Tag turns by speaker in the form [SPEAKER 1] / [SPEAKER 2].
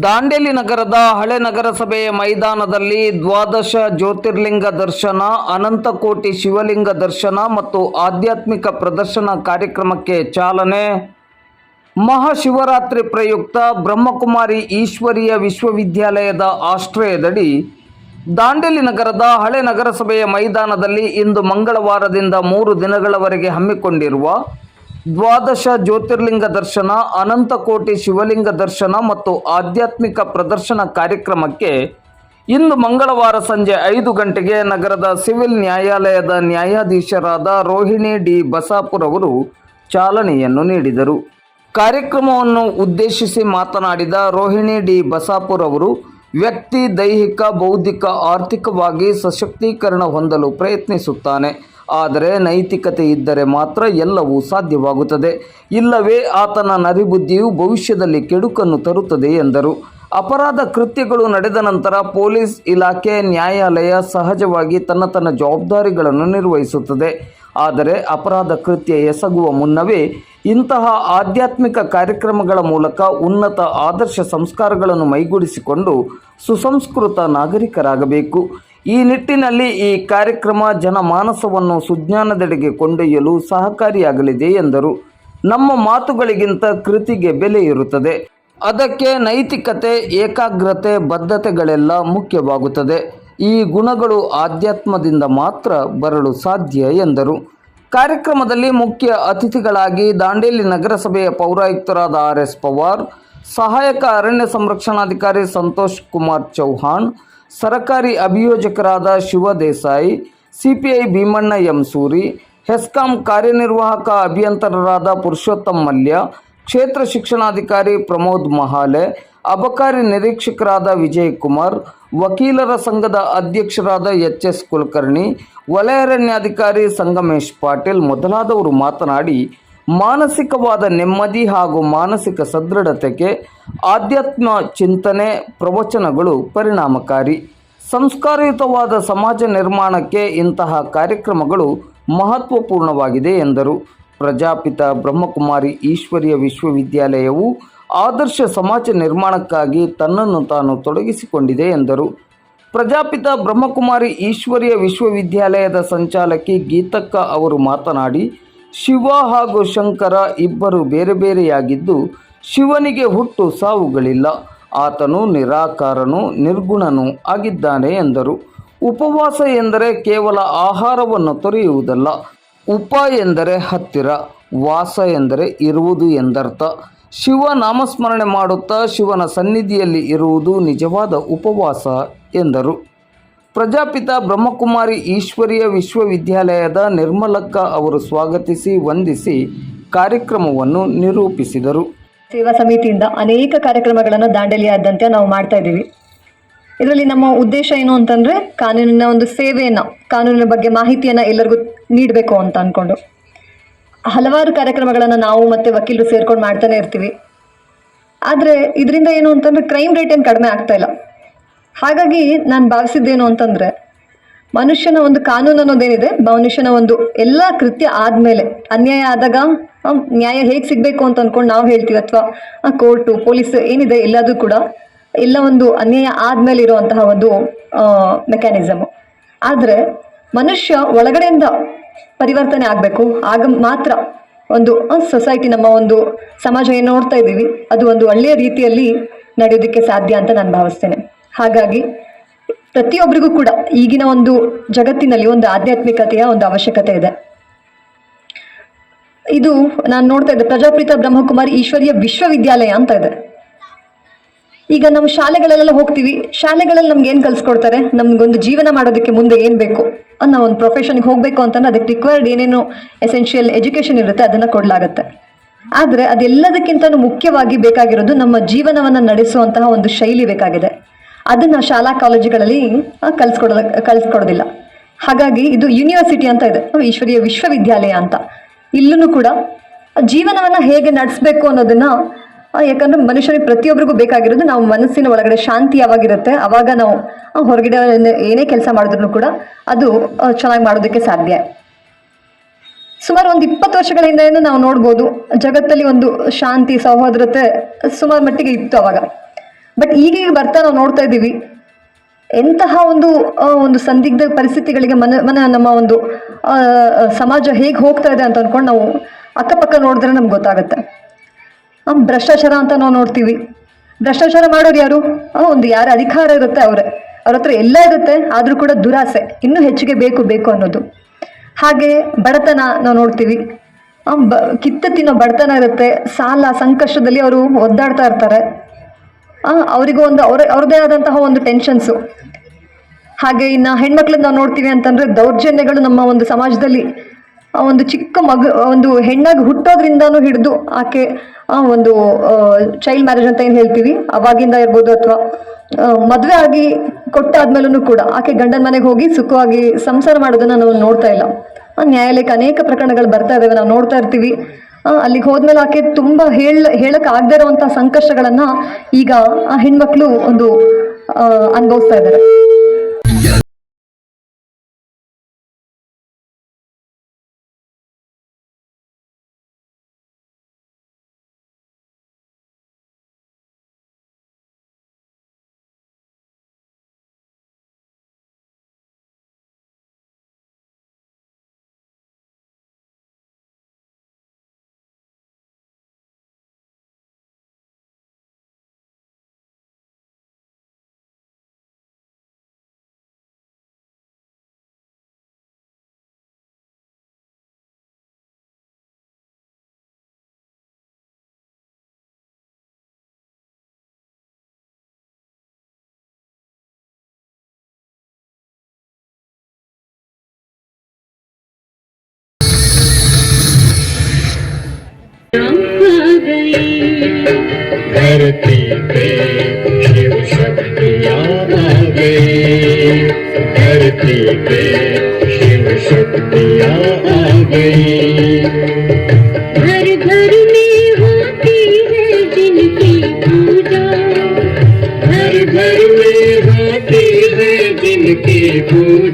[SPEAKER 1] ದಾಂಡೇಲಿ ನಗರದ ಹಳೆ ನಗರಸಭೆಯ ಮೈದಾನದಲ್ಲಿ ದ್ವಾದಶ ಜ್ಯೋತಿರ್ಲಿಂಗ ದರ್ಶನ, ಅನಂತಕೋಟಿ ಶಿವಲಿಂಗ ದರ್ಶನ ಮತ್ತು ಆಧ್ಯಾತ್ಮಿಕ ಪ್ರದರ್ಶನ ಕಾರ್ಯಕ್ರಮಕ್ಕೆ ಚಾಲನೆ. ಮಹಾಶಿವರಾತ್ರಿ ಪ್ರಯುಕ್ತ ಬ್ರಹ್ಮಕುಮಾರಿ ಈಶ್ವರೀಯ ವಿಶ್ವವಿದ್ಯಾಲಯದ ಆಶ್ರಯದಡಿ ದಾಂಡೇಲಿ ನಗರದ ಹಳೆ ನಗರಸಭೆಯ ಮೈದಾನದಲ್ಲಿ ಇಂದು ಮಂಗಳವಾರದಿಂದ ಮೂರು ದಿನಗಳವರೆಗೆ ಹಮ್ಮಿಕೊಂಡಿರುವ ದ್ವಾದಶ ಜ್ಯೋತಿರ್ಲಿಂಗ ದರ್ಶನ ಅನಂತಕೋಟಿ ಶಿವಲಿಂಗ ದರ್ಶನ ಮತ್ತು ಆಧ್ಯಾತ್ಮಿಕ ಪ್ರದರ್ಶನ ಕಾರ್ಯಕ್ರಮಕ್ಕೆ ಇಂದು ಮಂಗಳವಾರ ಸಂಜೆ ಐದು ಗಂಟೆಗೆ ನಗರದ ಸಿವಿಲ್ ನ್ಯಾಯಾಲಯದ ನ್ಯಾಯಾಧೀಶರಾದ ರೋಹಿಣಿ ಡಿ ಬಸಾಪುರ್ ಅವರು ಚಾಲನೆಯನ್ನು ನೀಡಿದರು. ಕಾರ್ಯಕ್ರಮವನ್ನು ಉದ್ದೇಶಿಸಿ ಮಾತನಾಡಿದ ರೋಹಿಣಿ ಡಿ ಬಸಾಪುರ್ ಅವರು, ವ್ಯಕ್ತಿ ದೈಹಿಕ, ಬೌದ್ಧಿಕ, ಆರ್ಥಿಕವಾಗಿ ಸಶಕ್ತೀಕರಣ ಹೊಂದಲು ಪ್ರಯತ್ನಿಸುತ್ತಾನೆ. ಆದರೆ ನೈತಿಕತೆ ಇದ್ದರೆ ಮಾತ್ರ ಎಲ್ಲವೂ ಸಾಧ್ಯವಾಗುತ್ತದೆ. ಇಲ್ಲವೇ ಆತನ ನರಿಬುದ್ಧಿಯು ಭವಿಷ್ಯದಲ್ಲಿ ಕೆಡುಕನ್ನು ತರುತ್ತದೆ ಎಂದರು. ಅಪರಾಧ ಕೃತ್ಯಗಳು ನಡೆದ ನಂತರ ಪೊಲೀಸ್ ಇಲಾಖೆ ನ್ಯಾಯಾಲಯ ಸಹಜವಾಗಿ ತನ್ನ ತನ್ನ ಜವಾಬ್ದಾರಿಗಳನ್ನು ನಿರ್ವಹಿಸುತ್ತದೆ. ಆದರೆ ಅಪರಾಧ ಕೃತ್ಯ ಎಸಗುವ ಮುನ್ನವೇ ಇಂತಹ ಆಧ್ಯಾತ್ಮಿಕ ಕಾರ್ಯಕ್ರಮಗಳ ಮೂಲಕ ಉನ್ನತ ಆದರ್ಶ ಸಂಸ್ಕಾರಗಳನ್ನು ಮೈಗೂಡಿಸಿಕೊಂಡು ಸುಸಂಸ್ಕೃತ ನಾಗರಿಕರಾಗಬೇಕು. ಈ ನಿಟ್ಟಿನಲ್ಲಿ ಈ ಕಾರ್ಯಕ್ರಮ ಜನಮಾನಸವನ್ನು ಸುಜ್ಞಾನದೆಡೆಗೆ ಕೊಂಡೊಯ್ಯಲು ಸಹಕಾರಿಯಾಗಲಿದೆ ಎಂದರು. ನಮ್ಮ ಮಾತುಗಳಿಗಿಂತ ಕೃತಿಗೆ ಬೆಲೆ ಇರುತ್ತದೆ. ಅದಕ್ಕೆ ನೈತಿಕತೆ, ಏಕಾಗ್ರತೆ, ಬದ್ಧತೆಗಳೆಲ್ಲ ಮುಖ್ಯವಾಗುತ್ತದೆ. ಈ ಗುಣಗಳು ಆಧ್ಯಾತ್ಮದಿಂದ ಮಾತ್ರ ಬರಲು ಸಾಧ್ಯ ಎಂದರು. ಕಾರ್ಯಕ್ರಮದಲ್ಲಿ ಮುಖ್ಯ ಅತಿಥಿಗಳಾಗಿ ದಾಂಡೇಲಿ ನಗರಸಭೆಯ ಪೌರಾಯುಕ್ತರಾದ ಆರ್ ಎಸ್ ಪವಾರ್, ಸಹಾಯಕ ಅರಣ್ಯ ಸಂರಕ್ಷಣಾಧಿಕಾರಿ ಸಂತೋಷ್ ಕುಮಾರ್ ಚೌಹಾಣ್ ಸರಕಾರಿ ಅಭಿಯೋಜಕರಾದ Shiva Desai, CPI Bheemanna M Suri HESCOM ಕಾರ್ಯನಿರ್ವಾಹಕ ಅಭಿಯಂತರರಾದ ಪುರುಷೋತ್ತಮ್ ಮಲ್ಯ, ಕ್ಷೇತ್ರ ಶಿಕ್ಷಣಾಧಿಕಾರಿ ಪ್ರಮೋದ್ ಮಹಾಲೆ, ಅಬಕಾರಿ ನಿರೀಕ್ಷಕರಾದ ವಿಜಯ್ ಕುಮಾರ್ ವಕೀಲರ ಸಂಘದ ಅಧ್ಯಕ್ಷರಾದ ಎಚ್ ಎಸ್ ಕುಲಕರ್ಣಿ, ವಲಯ ಅರಣ್ಯಾಧಿಕಾರಿ ಸಂಗಮೇಶ್ ಪಾಟೀಲ್ ಮೊದಲಾದವರು ಮಾತನಾಡಿ ಮಾನಸಿಕವಾದ ನೆಮ್ಮದಿ ಹಾಗೂ ಮಾನಸಿಕ ಸದೃಢತೆಗೆ ಆಧ್ಯಾತ್ಮ ಚಿಂತನೆ ಪ್ರವಚನಗಳು ಪರಿಣಾಮಕಾರಿ. ಸಂಸ್ಕಾರಯುತವಾದ ಸಮಾಜ ನಿರ್ಮಾಣಕ್ಕೆ ಇಂತಹ ಕಾರ್ಯಕ್ರಮಗಳು ಮಹತ್ವಪೂರ್ಣವಾಗಿದೆ ಎಂದರು. ಪ್ರಜಾಪಿತ ಬ್ರಹ್ಮಕುಮಾರಿ ಈಶ್ವರಿಯ ವಿಶ್ವವಿದ್ಯಾಲಯವು ಆದರ್ಶ ಸಮಾಜ ನಿರ್ಮಾಣಕ್ಕಾಗಿ ತನ್ನನ್ನು ತಾನು ತೊಡಗಿಸಿಕೊಂಡಿದೆ ಎಂದರು. ಪ್ರಜಾಪಿತ ಬ್ರಹ್ಮಕುಮಾರಿ ಈಶ್ವರೀಯ ವಿಶ್ವವಿದ್ಯಾಲಯದ ಸಂಚಾಲಕಿ ಗೀತಕ್ಕ ಅವರು ಮಾತನಾಡಿ ಶಿವ ಹಾಗೂ ಶಂಕರ ಇಬ್ಬರು ಬೇರೆ ಬೇರೆಯಾಗಿದ್ದು ಶಿವನಿಗೆ ಹುಟ್ಟು ಸಾವುಗಳಿಲ್ಲ. ಆತನು ನಿರಾಕಾರನು ನಿರ್ಗುಣನು ಆಗಿದ್ದಾನೆ ಎಂದರು. ಉಪವಾಸ ಎಂದರೆ ಕೇವಲ ಆಹಾರವನ್ನು ತೊರೆಯುವುದಲ್ಲ. ಉಪ ಎಂದರೆ ಹತ್ತಿರ, ವಾಸ ಎಂದರೆ ಇರುವುದು ಎಂದರ್ಥ. ಶಿವ ನಾಮಸ್ಮರಣೆ ಮಾಡುತ್ತಾ ಶಿವನ ಸನ್ನಿಧಿಯಲ್ಲಿ ಇರುವುದು ನಿಜವಾದ ಉಪವಾಸ ಎಂದರು. ಪ್ರಜಾಪಿತ ಬ್ರಹ್ಮಕುಮಾರಿ ಈಶ್ವರೀಯ ವಿಶ್ವವಿದ್ಯಾಲಯದ ನಿರ್ಮಲಕ್ಕ ಅವರು ಸ್ವಾಗತಿಸಿ, ವಂದಿಸಿ ಕಾರ್ಯಕ್ರಮವನ್ನು ನಿರೂಪಿಸಿದರು.
[SPEAKER 2] ಸೇವಾ ಸಮಿತಿಯಿಂದ ಅನೇಕ ಕಾರ್ಯಕ್ರಮಗಳನ್ನು ದಾಂಡೇಲಿಯಾದಂತೆ ನಾವು ಮಾಡ್ತಾ ಇದ್ದೀವಿ. ಇದರಲ್ಲಿ ನಮ್ಮ ಉದ್ದೇಶ ಏನು ಅಂತಂದರೆ ಕಾನೂನಿನ ಒಂದು ಸೇವೆಯನ್ನು, ಕಾನೂನಿನ ಬಗ್ಗೆ ಮಾಹಿತಿಯನ್ನು ಎಲ್ಲರಿಗೂ ನೀಡಬೇಕು ಅಂತ ಅಂದ್ಕೊಂಡು ಹಲವಾರು ಕಾರ್ಯಕ್ರಮಗಳನ್ನು ನಾವು ಮತ್ತೆ ವಕೀಲರು ಸೇರ್ಕೊಂಡು ಮಾಡ್ತಾನೆ ಇರ್ತೀವಿ. ಆದರೆ ಇದರಿಂದ ಏನು ಅಂತಂದರೆ ಕ್ರೈಮ್ ರೇಟ್ ಏನು ಕಡಿಮೆ ಆಗ್ತಾ ಇಲ್ಲ. ಹಾಗಾಗಿ ನಾನು ಭಾವಿಸಿದ್ದೇನು ಅಂತಂದರೆ, ಮನುಷ್ಯನ ಒಂದು ಕಾನೂನು ಅನ್ನೋದೇನಿದೆ, ಮನುಷ್ಯನ ಒಂದು ಎಲ್ಲ ಕೃತ್ಯ ಆದಮೇಲೆ, ಅನ್ಯಾಯ ಆದಾಗ ನ್ಯಾಯ ಹೇಗೆ ಸಿಗಬೇಕು ಅಂತ ಅಂದ್ಕೊಂಡು ನಾವು ಹೇಳ್ತೀವಿ ಅಥವಾ ಕೋರ್ಟು, ಪೊಲೀಸ್ ಏನಿದೆ ಎಲ್ಲದೂ ಕೂಡ, ಎಲ್ಲ ಒಂದು ಅನ್ಯಾಯ ಆದಮೇಲೆ ಇರುವಂತಹ ಒಂದು ಮೆಕ್ಯಾನಿಸಮು ಆದರೆ, ಮನುಷ್ಯ ಒಳಗಡೆಯಿಂದ ಪರಿವರ್ತನೆ ಆಗಬೇಕು. ಆಗ ಮಾತ್ರ ಒಂದು ಸೊಸೈಟಿ ನಮ್ಮ ಒಂದು ಸಮಾಜ ಏನು ನೋಡ್ತಾ ಇದ್ದೀವಿ, ಅದು ಒಂದು ಒಳ್ಳೆಯ ರೀತಿಯಲ್ಲಿ ನಡೆಯೋದಕ್ಕೆ ಸಾಧ್ಯ ಅಂತ ನಾನು ಭಾವಿಸ್ತೇನೆ. ಹಾಗಾಗಿ ಪ್ರತಿಯೊಬ್ಬರಿಗೂ ಕೂಡ ಈಗಿನ ಒಂದು ಜಗತ್ತಿನಲ್ಲಿ ಒಂದು ಆಧ್ಯಾತ್ಮಿಕತೆಯ ಒಂದು ಅವಶ್ಯಕತೆ ಇದೆ. ಇದು ನಾನು ನೋಡ್ತಾ ಇದ್ದೆ, ಪ್ರಜಾಪ್ರೀತ ಬ್ರಹ್ಮಕುಮಾರಿ ಈಶ್ವರೀಯ ವಿಶ್ವವಿದ್ಯಾಲಯ ಅಂತ ಇದೆ. ಈಗ ನಮ್ಮ ಶಾಲೆಗಳಲ್ಲೆಲ್ಲ ಹೋಗ್ತೀವಿ, ಶಾಲೆಗಳಲ್ಲಿ ನಮ್ಗೆ ಏನು ಕಲಿಸ್ಕೊಡ್ತಾರೆ? ನಮ್ಗೊಂದು ಜೀವನ ಮಾಡೋದಕ್ಕೆ ಮುಂದೆ ಏನು ಬೇಕು? ಅನ್ನೋ ಒಂದು ಪ್ರೊಫೆಷನ್ಗೆ ಹೋಗಬೇಕು ಅಂತಂದ್ರೆ ಅದಕ್ಕೆ ರಿಕ್ವೈರ್ಡ್ ಏನೇನು ಎಸೆನ್ಷಿಯಲ್ ಎಜುಕೇಷನ್ ಇರುತ್ತೆ, ಅದನ್ನು ಕೊಡಲಾಗುತ್ತೆ. ಆದರೆ ಅದೆಲ್ಲದಕ್ಕಿಂತ ಮುಖ್ಯವಾಗಿ ಬೇಕಾಗಿರೋದು ನಮ್ಮ ಜೀವನವನ್ನು ನಡೆಸುವಂತಹ ಒಂದು ಶೈಲಿ ಬೇಕಾಗಿದೆ. ಅದನ್ನು ಶಾಲಾ ಕಾಲೇಜುಗಳಲ್ಲಿ ಕಲಿಸ್ಕೊಡೋದ ಕಲಿಸ್ಕೊಡೋದಿಲ್ಲ. ಹಾಗಾಗಿ ಇದು ಯೂನಿವರ್ಸಿಟಿ ಅಂತ ಇದೆ. ಈಶ್ವರೀಯ ವಿಶ್ವವಿದ್ಯಾಲಯ ಅಂತ. ಇಲ್ಲೂ ಕೂಡ ಜೀವನವನ್ನು ಹೇಗೆ ನಡೆಸಬೇಕು ಅನ್ನೋದನ್ನ ಯಾಕಂದ್ರೆ ಮನುಷ್ಯನಿಗೆ ಪ್ರತಿಯೊಬ್ಬರಿಗೂ ಬೇಕಾಗಿರೋದು ನಾವು ಮನಸ್ಸಿನ ಒಳಗಡೆ ಶಾಂತಿ ಯಾವಾಗಿರುತ್ತೆ ಅವಾಗ ನಾವು ಹೊರಗಡೆ ಏನೇ ಕೆಲಸ ಮಾಡಿದ್ರು ಕೂಡ ಅದು ಚೆನ್ನಾಗಿ ಮಾಡೋದಕ್ಕೆ ಸಾಧ್ಯ. ಸುಮಾರು ಒಂದು ಇಪ್ಪತ್ತು ವರ್ಷಗಳ ಹಿಂದೆಯೂ ನಾವು ನೋಡ್ಬೋದು, ಜಗತ್ತಲ್ಲಿ ಒಂದು ಶಾಂತಿ, ಸೌಹಾರ್ದತೆ ಸುಮಾರು ಮಟ್ಟಿಗೆ ಇತ್ತು ಅವಾಗ. ಬಟ್ ಈಗೀಗ ಬರ್ತಾ ನಾವು ನೋಡ್ತಾ ಇದ್ದೀವಿ. ಎಂತಹ ಒಂದು ಒಂದು ಸಂದಿಗ್ಧ ಪರಿಸ್ಥಿತಿಗಳಿಗೆ ಮನ ಮನ, ನಮ್ಮ ಒಂದು ಸಮಾಜ ಹೇಗೆ ಹೋಗ್ತಾ ಇದೆ ಅಂತ ಅಂದ್ಕೊಂಡು ನಾವು ಅಕ್ಕಪಕ್ಕ ನೋಡಿದ್ರೆ ನಮ್ಗೆ ಗೊತ್ತಾಗುತ್ತೆ. ಭ್ರಷ್ಟಾಚಾರ ಅಂತ ನಾವು ನೋಡ್ತೀವಿ. ಭ್ರಷ್ಟಾಚಾರ ಮಾಡೋರು ಯಾರು? ಒಂದು ಯಾರ ಅಧಿಕಾರ ಇರುತ್ತೆ ಅವರೇ. ಅವ್ರ ಹತ್ರ ಎಲ್ಲ ಇರುತ್ತೆ, ಆದರೂ ಕೂಡ ದುರಾಸೆ. ಇನ್ನೂ ಹೆಚ್ಚಿಗೆ ಬೇಕು ಬೇಕು ಅನ್ನೋದು. ಹಾಗೆ ಬಡತನ ನಾವು ನೋಡ್ತೀವಿ. ಬ ಕಿತ್ತ ತಿನ್ನೋ ಬಡತನ ಇರುತ್ತೆ. ಸಾಲ, ಸಂಕಷ್ಟದಲ್ಲಿ ಅವರು ಒದ್ದಾಡ್ತಾ ಇರ್ತಾರೆ. ಅವರಿಗೂ ಒಂದು ಅವರ ಅವ್ರದೇ ಆದಂತಹ ಒಂದು ಟೆನ್ಷನ್ಸು ಹಾಗೆ ಇನ್ನು ಹೆಣ್ಮಕ್ಳನ್ನ ನಾವು ನೋಡ್ತೀವಿ ಅಂತಂದ್ರೆ ದೌರ್ಜನ್ಯಗಳು ನಮ್ಮ ಒಂದು ಸಮಾಜದಲ್ಲಿ ಒಂದು ಚಿಕ್ಕ ಮಗು ಒಂದು ಹೆಣ್ಣಾಗಿ ಹುಟ್ಟೋದ್ರಿಂದಾನು ಹಿಡಿದು ಆಕೆ ಒಂದು ಚೈಲ್ಡ್ ಮ್ಯಾರೇಜ್ ಅಂತ ಏನು ಹೇಳ್ತೀವಿ? ಅವಾಗಿಂದ ಇರ್ಬೋದು ಅಥವಾ ಮದುವೆ ಆಗಿ ಕೊಟ್ಟಾದ್ಮೇಲೂ ಕೂಡ ಆಕೆ ಗಂಡನ ಮನೆಗೆ ಹೋಗಿ ಸುಖವಾಗಿ ಸಂಸಾರ ಮಾಡೋದನ್ನ ನಾವು ನೋಡ್ತಾ ಇಲ್ಲ. ನ್ಯಾಯಾಲಯಕ್ಕೆ ಅನೇಕ ಪ್ರಕರಣಗಳು ಬರ್ತಾ ಇದ್ದಾವೆ ನಾವು ನೋಡ್ತಾ ಇರ್ತೀವಿ. ಅಲ್ಲಿಗೆ ಹೋದ್ಮೇಲೆ ಆಕೆ ತುಂಬಾ ಹೇಳ, ಹೇಳಕ್ ಆಗದೆ ಇರುವಂತಹ ಸಂಕಷ್ಟಗಳನ್ನ ಈಗ ಆ ಹೆಣ್ಮಕ್ಳು ಒಂದು ಅನುಭವಿಸ್ತಾ ಇದ್ದಾರೆ.
[SPEAKER 3] धरती पे शिव शक्तियाँ आ गई। धरती पे शिव शक्तियाँ आ गई।
[SPEAKER 4] घर घर में होती है जिनकी पूजा।
[SPEAKER 3] घर घर में होती है जिनकी पूजा।